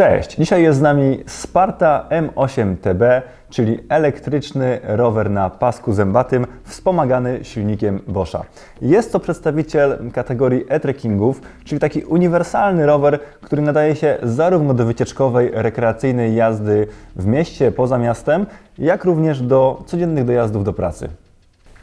Cześć, dzisiaj jest z nami Sparta M8TB, czyli elektryczny rower na pasku zębatym wspomagany silnikiem Boscha. Jest to przedstawiciel kategorii e-trekkingów, czyli taki uniwersalny rower, który nadaje się zarówno do wycieczkowej, rekreacyjnej jazdy w mieście, poza miastem, jak również do codziennych dojazdów do pracy.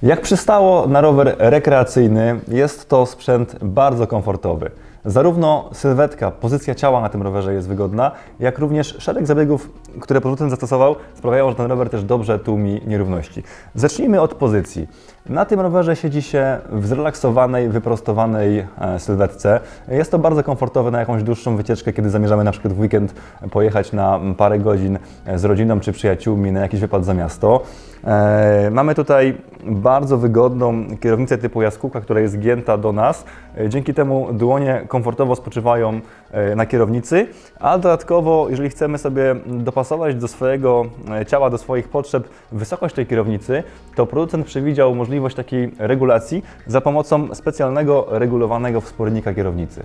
Jak przystało na rower rekreacyjny, jest to sprzęt bardzo komfortowy. Zarówno sylwetka, pozycja ciała na tym rowerze jest wygodna, jak również szereg zabiegów, które producent zastosował, sprawiają, że ten rower też dobrze tłumi nierówności. Zacznijmy od pozycji. Na tym rowerze siedzi się w zrelaksowanej, wyprostowanej e, sylwetce. Jest to bardzo komfortowe na jakąś dłuższą wycieczkę, kiedy zamierzamy na przykład w weekend pojechać na parę godzin z rodziną czy przyjaciółmi na jakiś wypad za miasto. E, Mamy tutaj bardzo wygodną kierownicę typu jaskółka, która jest gięta do nas. E, Dzięki temu dłonie komfortowo spoczywają e, na kierownicy, a dodatkowo, jeżeli chcemy sobie dopasować do swojego e, ciała, do swoich potrzeb wysokość tej kierownicy, to producent przewidział możliwość takiej regulacji za pomocą specjalnego regulowanego wspornika kierownicy.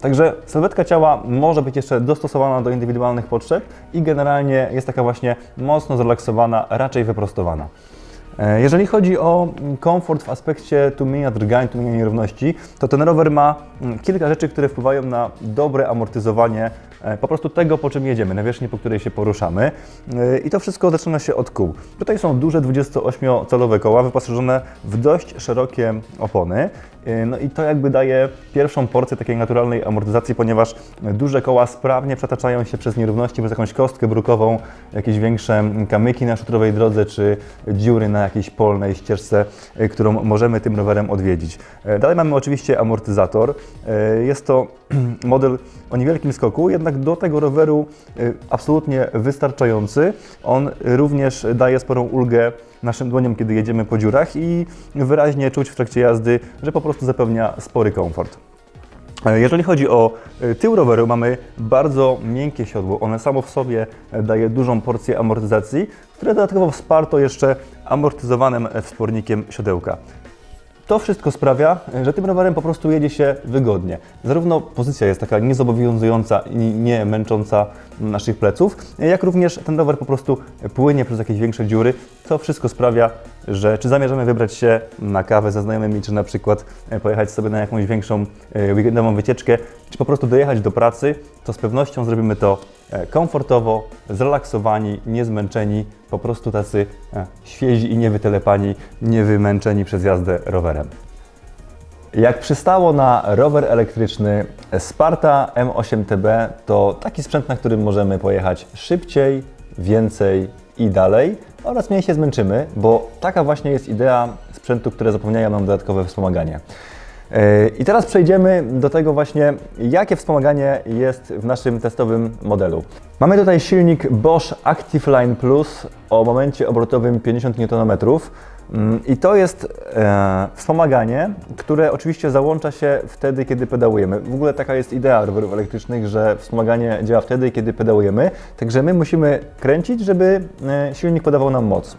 Także sylwetka ciała może być jeszcze dostosowana do indywidualnych potrzeb i generalnie jest taka właśnie mocno zrelaksowana, raczej wyprostowana. E, Jeżeli chodzi o komfort w aspekcie tłumienia drgań, tłumienia nierówności, to ten rower ma mm, kilka rzeczy, które wpływają na dobre amortyzowanie e, po prostu tego, po czym jedziemy, nawierzchni, po której się poruszamy. E, I to wszystko zaczyna się od kół. Tutaj są duże 28-calowe koła wyposażone w dość szerokie opony. E, No i to jakby daje pierwszą porcję takiej naturalnej amortyzacji, ponieważ duże koła sprawnie przetaczają się przez nierówności, przez jakąś kostkę brukową, jakieś większe kamyki na szutrowej drodze, czy dziury na jakiejś polnej ścieżce, e, którą możemy tym rowerem odwiedzić. E, Dalej mamy oczywiście amortyzator. Jest to model o niewielkim skoku, jednak do tego roweru e, absolutnie wystarczający. On również daje sporą ulgę naszym dłoniom, kiedy jedziemy po dziurach i wyraźnie czuć w trakcie jazdy, że po prostu zapewnia spory komfort. E, Jeżeli chodzi o e, tył roweru, mamy bardzo miękkie siodło. One samo w sobie e, daje dużą porcję amortyzacji, które dodatkowo wsparto jeszcze amortyzowanym wspornikiem siodełka. To wszystko sprawia, że tym rowerem po prostu jedzie się wygodnie. Zarówno pozycja jest taka niezobowiązująca i nie męcząca naszych pleców, jak również ten rower po prostu płynie przez jakieś większe dziury. To wszystko sprawia, że czy zamierzamy wybrać się na kawę ze znajomymi, czy na przykład e, pojechać sobie na jakąś większą e, weekendową wycieczkę, czy po prostu dojechać do pracy, to z pewnością zrobimy to komfortowo, zrelaksowani, niezmęczeni, po prostu tacy e, świezi i niewytelepani, niewymęczeni przez jazdę rowerem. Jak przystało na rower elektryczny, Sparta M8TB to taki sprzęt, na którym możemy pojechać szybciej, więcej i dalej oraz mniej się zmęczymy, bo taka właśnie jest idea sprzętu, które zapewniają nam dodatkowe wspomaganie. Yy, I teraz przejdziemy do tego właśnie, jakie wspomaganie jest w naszym testowym modelu. Mamy tutaj silnik Bosch Activeline Plus o momencie obrotowym 50 Nm. Mm, I to jest e, wspomaganie, które oczywiście załącza się wtedy, kiedy pedałujemy. W ogóle taka jest idea rowerów elektrycznych, że wspomaganie działa wtedy, kiedy pedałujemy. Także my musimy kręcić, żeby e, silnik podawał nam moc.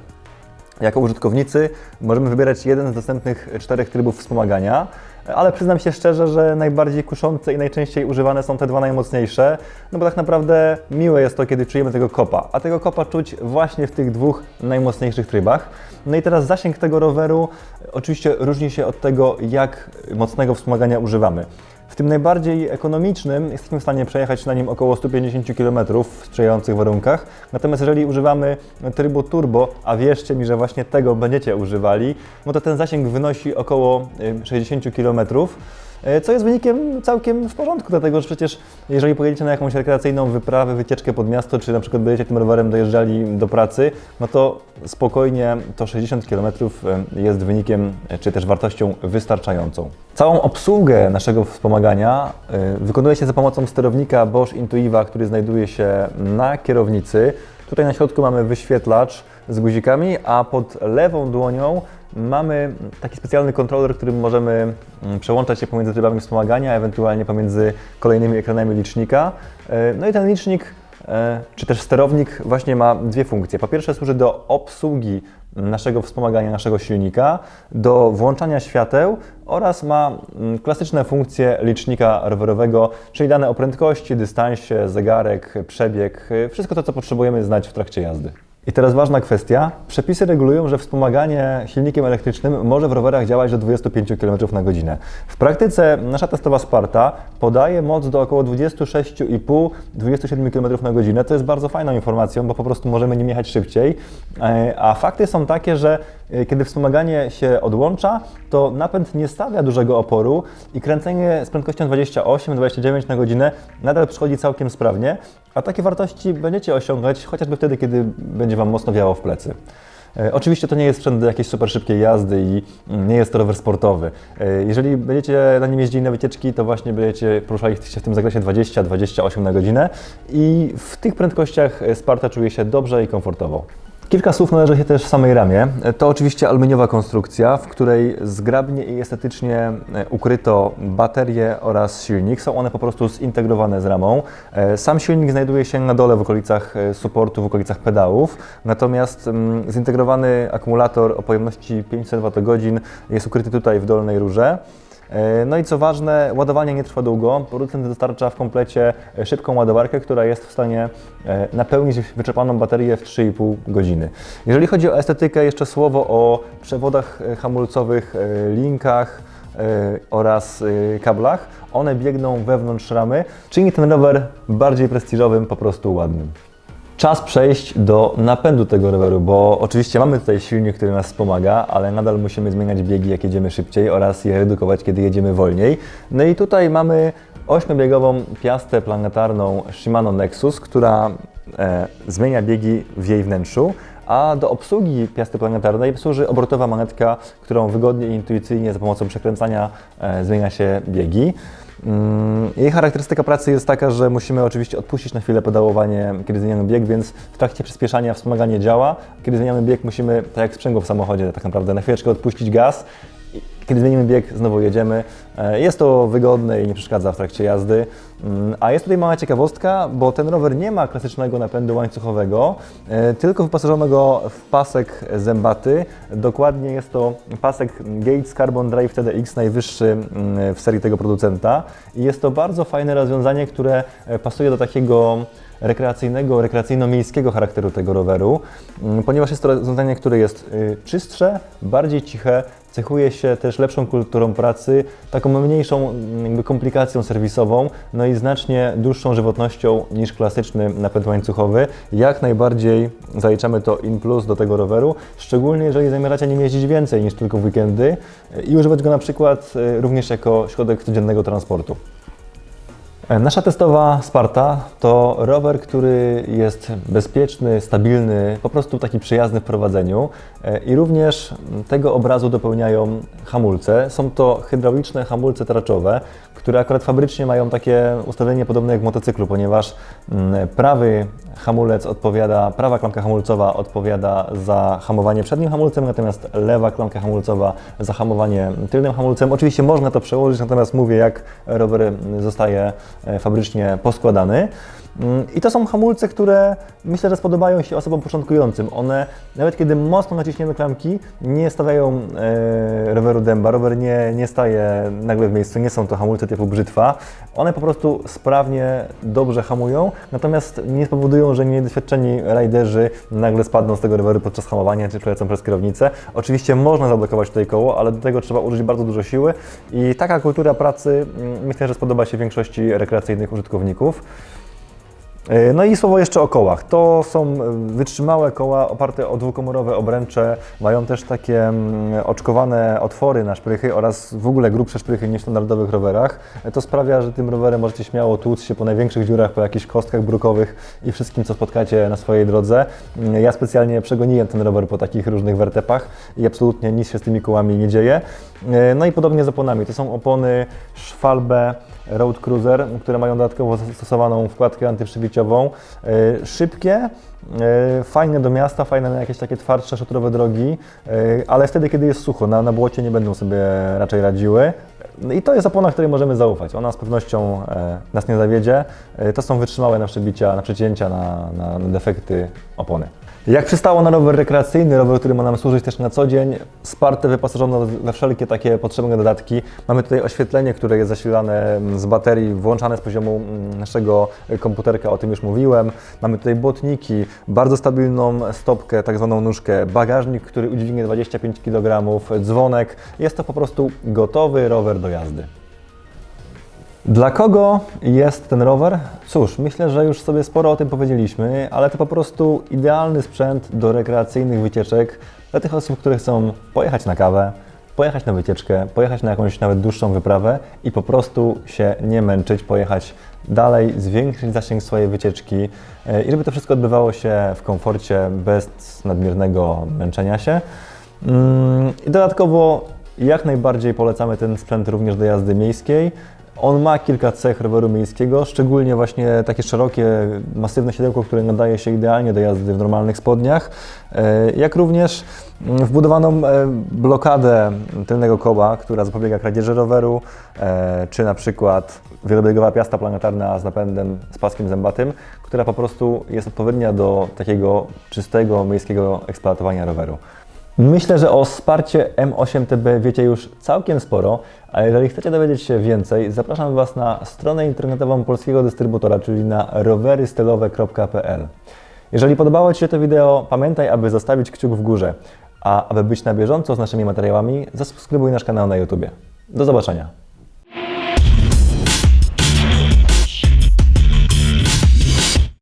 Jako użytkownicy możemy wybierać jeden z dostępnych czterech trybów wspomagania, ale przyznam się szczerze, że najbardziej kuszące i najczęściej używane są te dwa najmocniejsze, no bo tak naprawdę miłe jest to, kiedy czujemy tego kopa, a tego kopa czuć właśnie w tych dwóch najmocniejszych trybach. No i teraz zasięg tego roweru oczywiście różni się od tego, jak mocnego wspomagania używamy. W tym najbardziej ekonomicznym jesteśmy w stanie przejechać na nim około 150 km w sprzyjających warunkach. Natomiast jeżeli używamy trybu turbo, a wierzcie mi, że właśnie tego będziecie używali, no to ten zasięg wynosi około y, 60 km. Y, Co jest wynikiem całkiem w porządku, dlatego że przecież jeżeli pojedziecie na jakąś rekreacyjną wyprawę, wycieczkę pod miasto, czy na przykład będziecie tym rowerem dojeżdżali do pracy, no to spokojnie to 60 km jest wynikiem, y, czy też wartością wystarczającą. Całą obsługę naszego wspomagania wykonuje się za pomocą sterownika Bosch Intuiva, który znajduje się na kierownicy. Tutaj na środku mamy wyświetlacz z guzikami, a pod lewą dłonią mamy taki specjalny kontroler, którym możemy mm, przełączać się pomiędzy trybami wspomagania, ewentualnie pomiędzy kolejnymi ekranami licznika. Y, No i ten licznik, e, czy też sterownik właśnie ma dwie funkcje. Po pierwsze służy do obsługi naszego wspomagania naszego silnika, do włączania świateł oraz ma mm, klasyczne funkcje licznika rowerowego, czyli dane o prędkości, dystansie, zegarek, przebieg, y, wszystko to, co potrzebujemy znać w trakcie jazdy. I teraz ważna kwestia. Przepisy regulują, że wspomaganie silnikiem elektrycznym może w rowerach działać do 25 km na godzinę. W praktyce nasza testowa Sparta podaje moc do około 26,5-27 km na godzinę. To jest bardzo fajną informacją, bo po prostu możemy nim jechać szybciej. E, A fakty są takie, że kiedy wspomaganie się odłącza, to napęd nie stawia dużego oporu i kręcenie z prędkością 28-29 na godzinę nadal przychodzi całkiem sprawnie, a takie wartości będziecie osiągać chociażby wtedy, kiedy będzie Wam mocno wiało w plecy. E, Oczywiście to nie jest sprzęt do jakiejś super szybkiej jazdy i nie jest to rower sportowy. E, Jeżeli będziecie na nim jeździli na wycieczki, to właśnie będziecie poruszali się w tym zakresie 20-28 na godzinę i w tych prędkościach e, Sparta czuje się dobrze i komfortowo. Kilka słów należy się też samej ramie. To oczywiście aluminiowa konstrukcja, w której zgrabnie i estetycznie e, ukryto baterię oraz silnik. Są one po prostu zintegrowane z ramą. E, Sam silnik znajduje się na dole w okolicach e, suportu, w okolicach pedałów, natomiast mm, zintegrowany akumulator o pojemności 500 Wh jest ukryty tutaj w dolnej rurze. E, No i co ważne, ładowanie nie trwa długo. Producent dostarcza w komplecie e, szybką ładowarkę, która jest w stanie e, napełnić wyczerpaną baterię w 3,5 godziny. Jeżeli chodzi o estetykę, jeszcze słowo o przewodach hamulcowych, linkach oraz kablach. One biegną wewnątrz ramy, czyni ten rower bardziej prestiżowym, po prostu ładnym. Czas przejść do napędu tego roweru, bo oczywiście mamy tutaj silnik, który nas wspomaga, ale nadal musimy zmieniać biegi, jak jedziemy szybciej oraz je redukować, kiedy jedziemy wolniej. No i tutaj mamy ośmiobiegową piastę planetarną Shimano Nexus, która e, zmienia biegi w jej wnętrzu, a do obsługi piasty planetarnej służy obrotowa manetka, którą wygodnie i intuicyjnie za pomocą przekręcania e, zmienia się biegi. Mm, Jej charakterystyka pracy jest taka, że musimy oczywiście odpuścić na chwilę pedałowanie, kiedy zmieniamy bieg, więc w trakcie przyspieszania wspomaganie działa. Kiedy zmieniamy bieg, musimy, tak jak sprzęgło w samochodzie, tak naprawdę na chwileczkę odpuścić gaz. Kiedy zmienimy bieg, znowu jedziemy. E, Jest to wygodne i nie przeszkadza w trakcie jazdy. Mm, A jest tutaj mała ciekawostka, bo ten rower nie ma klasycznego napędu łańcuchowego, e, tylko wyposażonego w pasek zębaty. Dokładnie jest to pasek Gates Carbon Drive TDX, najwyższy mm, w serii tego producenta. I jest to bardzo fajne rozwiązanie, które e, pasuje do takiego rekreacyjnego, rekreacyjno-miejskiego charakteru tego roweru, mm, ponieważ jest to rozwiązanie, które jest y, czystsze, bardziej ciche, cechuje się też lepszą kulturą pracy, taką mniejszą mm, jakby komplikacją serwisową, no i znacznie dłuższą żywotnością niż klasyczny napęd łańcuchowy. Jak najbardziej zaliczamy to in plus do tego roweru, szczególnie jeżeli zamierzacie nim jeździć więcej niż tylko w weekendy i używać go na przykład y, również jako środek codziennego transportu. E, Nasza testowa Sparta to rower, który jest bezpieczny, stabilny, po prostu taki przyjazny w prowadzeniu E, i również tego obrazu dopełniają hamulce. Są to hydrauliczne hamulce traczowe, które akurat fabrycznie mają takie ustawienie podobne jak w motocyklu, ponieważ mm, prawy hamulec odpowiada, prawa klamka hamulcowa odpowiada za hamowanie przednim hamulcem, natomiast lewa klamka hamulcowa za hamowanie tylnym hamulcem. Oczywiście można to przełożyć, natomiast mówię jak rower zostaje e, fabrycznie poskładany. Mm, I to są hamulce, które myślę, że spodobają się osobom początkującym. One, nawet kiedy mocno naciśniemy klamki, nie stawiają e, roweru dęba. Rower nie, nie staje nagle w miejscu, nie są to hamulce typu brzytwa. One po prostu sprawnie, dobrze hamują, natomiast nie spowodują, że niedoświadczeni rajderzy nagle spadną z tego roweru podczas hamowania czy przelecą przez kierownicę. Oczywiście można zablokować tutaj koło, ale do tego trzeba użyć bardzo dużo siły i taka kultura pracy mm, myślę, że spodoba się większości rekreacyjnych użytkowników. E, No i słowo jeszcze o kołach. To są e, wytrzymałe koła oparte o dwukomorowe obręcze, mają też takie mm, oczkowane otwory na szprychy oraz w ogóle grubsze szprychy niż w standardowych rowerach. E, To sprawia, że tym rowerem możecie śmiało tłuc się po największych dziurach, po jakichś kostkach brukowych i wszystkim, co spotkacie na swojej drodze. Mm, Ja specjalnie przegoniłem ten rower po takich różnych wertepach i absolutnie nic się z tymi kołami nie dzieje. No i podobnie z oponami. To są opony Schwalbe Road Cruiser, które mają dodatkowo zastosowaną wkładkę antywszywiciową. E, Szybkie, e, fajne do miasta, fajne na jakieś takie twardsze, szutrowe drogi, e, ale wtedy, kiedy jest sucho, na, na błocie nie będą sobie raczej radziły. No I to jest opona, której możemy zaufać. Ona z pewnością nas nie zawiedzie. To są wytrzymałe na przebicia, na przecięcia, na, na defekty opony. Jak przystało na rower rekreacyjny, rower, który ma nam służyć też na co dzień, Spartę wyposażono we wszelkie takie potrzebne dodatki. Mamy tutaj oświetlenie, które jest zasilane z baterii, włączane z poziomu mm, naszego komputerka, o tym już mówiłem. Mamy tutaj błotniki, bardzo stabilną stopkę, tak zwaną nóżkę, bagażnik, który udźwignie 25 kg, dzwonek. Jest to po prostu gotowy rower do jazdy. Dla kogo jest ten rower? Cóż, myślę, że już sobie sporo o tym powiedzieliśmy, ale to po prostu idealny sprzęt do rekreacyjnych wycieczek dla tych osób, które chcą pojechać na kawę, pojechać na wycieczkę, pojechać na jakąś nawet dłuższą wyprawę i po prostu się nie męczyć, pojechać dalej, zwiększyć zasięg swojej wycieczki e, i żeby to wszystko odbywało się w komforcie, bez nadmiernego męczenia się. Mm, I dodatkowo jak najbardziej polecamy ten sprzęt również do jazdy miejskiej. On ma kilka cech roweru miejskiego, szczególnie właśnie takie szerokie, masywne siodełko, które nadaje się idealnie do jazdy w normalnych spodniach, e, jak również mm, wbudowaną e, blokadę tylnego koła, która zapobiega kradzieży roweru, e, czy na przykład wielobiegowa piasta planetarna z napędem z paskiem zębatym, która po prostu jest odpowiednia do takiego czystego miejskiego eksploatowania roweru. Myślę, że o wsparcie M8TB wiecie już całkiem sporo, a jeżeli chcecie dowiedzieć się więcej, zapraszam Was na stronę internetową polskiego dystrybutora, czyli na rowerystylowe.pl. Jeżeli podobało Ci się to wideo, pamiętaj, aby zostawić kciuk w górze, a aby być na bieżąco z naszymi materiałami, zasubskrybuj nasz kanał na YouTube. Do zobaczenia.